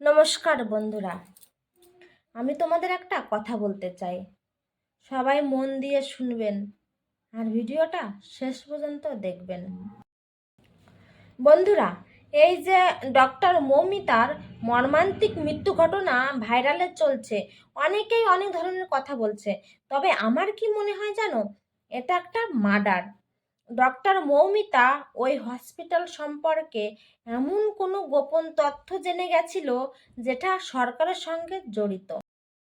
নমস্কার বন্ধুরা। আমি তোমাদের একটা কথা বলতে চাই। সবাই মন দিয়ে শুনবেন আর ভিডিওটা শেষ পর্যন্ত দেখবেন। বন্ধুরা, এই যে ডক্টর মৌমিতার মর্মান্তিক মৃত্যু ঘটনা ভাইরালে চলছে, অনেকেই অনেক ধরনের কথা বলছে। তবে আমার কি মনে হয় জানো, এটা একটা মার্ডার। ডক্টর মৌমিতা ওই হসপিটাল সম্পর্কে এমন কোনো গোপন তথ্য জেনে গেছিল যেটা সরকারের সঙ্গে জড়িত?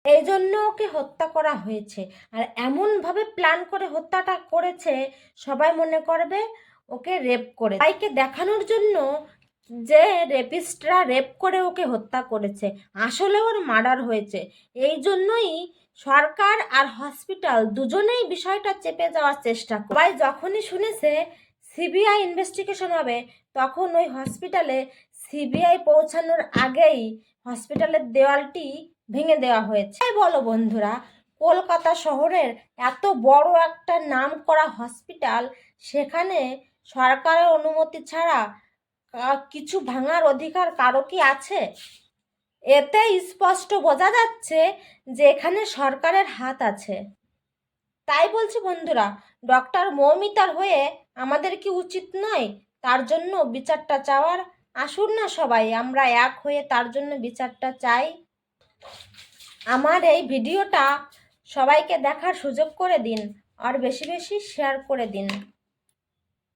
এই জন্য ওকে হত্যা করা হয়েছে। আর এমনভাবে প্ল্যান করে হত্যাটা করেছে, সবাই মনে করবে ওকে রেপ করে তাইকে দেখানোর জন্য যে রেপিস্টরা রেপ করে ওকে হত্যা করেছে, আসলে ওর মার্ডার হয়েছে। এই জন্যই সরকার আর হসপিটাল দুজনেই বিষয়টা চেপে যাওয়ার চেষ্টা সবাই যখনই শুনেছে সিবিআই ইনভেস্টিগেশন হবে, তখন ওই হসপিটালে সিবিআই পৌঁছানোর আগেই হসপিটালের দেওয়ালটি ভেঙে দেওয়া হয়েছে। বলো বন্ধুরা, কলকাতা শহরের এত বড় একটা নাম করা হসপিটাল, সেখানে সরকারের অনুমতি ছাড়া কিছু ভাঙার অধিকার কারও কি আছে? এতে স্পষ্ট বোঝা যাচ্ছে যে এখানে সরকারের হাত আছে। তাই বলছি বন্ধুরা, ডক্টর মৌমিতার হয়ে আমাদের কি উচিত নয়? তার জন্য বিচারটা চাওয়ার? আসুন না সবাই, আমরা এক হয়ে তার জন্য বিচারটা চাই। আমার এই ভিডিওটা সবাইকে দেখার সুযোগ করে দিন, আর বেশি বেশি শেয়ার করে দিন।